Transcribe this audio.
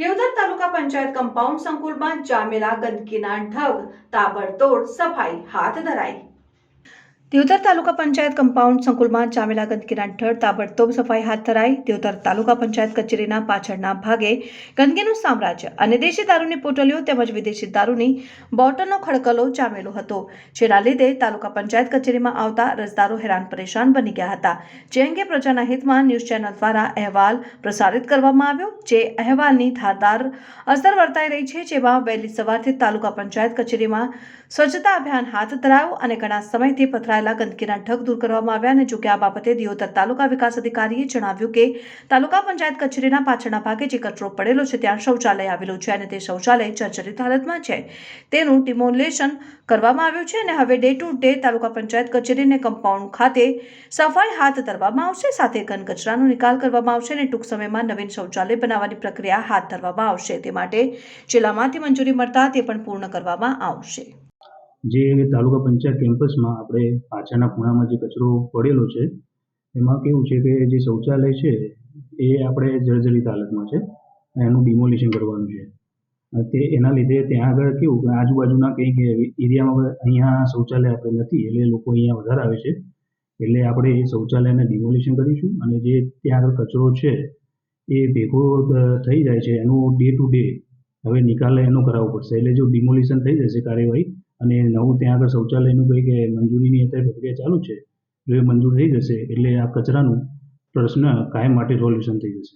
દેવધર તાલુકા panchayat compound સંકુલમાં જામેલા ગંદકીના ઢગ તાબડતોડ સફાઈ હાથ ધરાઈ. દેવધર તાલુકા પંચાયત કમ્પાઉન્ડ સંકુલમાં જામેલા ગંદકીના ઢળ તાબડતોબ સફાઈ હાથ ધરાઈ દેવધર તાલુકા પંચાયત કચેરીના પાછળના ભાગે ગંદકીનું સામ્રાજ્ય અને દેશી દારૂની પોટલીઓ તેમજ વિદેશી દારૂની બોટલનો ખડકલો જામેલો હતો, જેના લીધે તાલુકા પંચાયત કચેરીમાં આવતા રજદારો હેરાન પરેશાન બની ગયા હતા. જે અંગે પ્રજાના હિતમાં ન્યૂઝ ચેનલ દ્વારા અહેવાલ પ્રસારિત કરવામાં આવ્યો, જે અહેવાલની ધારદાર અસર વર્તાઈ રહી છે, જેમાં વહેલી સવારથી તાલુકા પંચાયત કચેરીમાં સ્વચ્છતા અભિયાન હાથ ધરાયું અને ઘણા સમયથી પથરાયેલા ગંદકીના ઢગ દૂર કરવામાં આવ્યા અને જોકે આ બાબતે દિયોદર તાલુકા વિકાસ અધિકારીએ જણાવ્યું કે તાલુકા પંચાયત કચેરીના પાછળના ભાગે જે કચરો પડેલો છે ત્યાં શૌચાલય આવેલું છે અને તે શૌચાલય જર્જરિત હાલતમાં છે. તેનું ડિમોલેશન કરવામાં આવ્યું છે અને હવે day to day taluka panchayat કચેરીને compound ખાતે સફાઈ હાથ ધરવામાં આવશે, સાથે ઘન કચરાનો નિકાલ કરવામાં આવશે અને ટૂંક સમયમાં નવીન શૌચાલય બનાવવાની પ્રક્રિયા હાથ ધરવામાં આવશે. તે માટે જિલ્લામાંથી મંજૂરી મળતા તે પણ પૂર્ણ કરવામાં આવશે. જે તાલુકા પંચાયત કેમ્પસમાં આપણે પાછળના ખૂણામાં જે કચરો પડેલો છે, એમાં કેવું છે કે જે શૌચાલય છે, એ આપણે જર્જરિત હાલતમાં છે એનું ડિમોલિશન કરવાનું છે. તે એના લીધે ત્યાં આગળ કેવું કે આજુબાજુના કંઈક એરિયામાં અહીંયા શૌચાલય આપણે નથી, એટલે લોકો અહીંયા વધારે આવે છે. એટલે આપણે એ શૌચાલયને ડિમોલિશન કરીશું અને જે ત્યાં આગળ કચરો છે, એ ભેગો થઈ જાય છે એનું ડે ટુ ડે હવે નિકાલ એનો કરાવવો પડશે. એટલે જો ડિમોલિશન થઈ જશે કાર્યવાહી અને નવું ત્યાં આગળ શૌચાલયનું કંઈ કે મંજૂરીની અત્યારે પ્રક્રિયા ચાલુ છે, જો એ મંજૂર થઈ જશે એટલે આ કચરાનું પ્રશ્ન કાયમ માટે સોલ્યુશન થઈ જશે.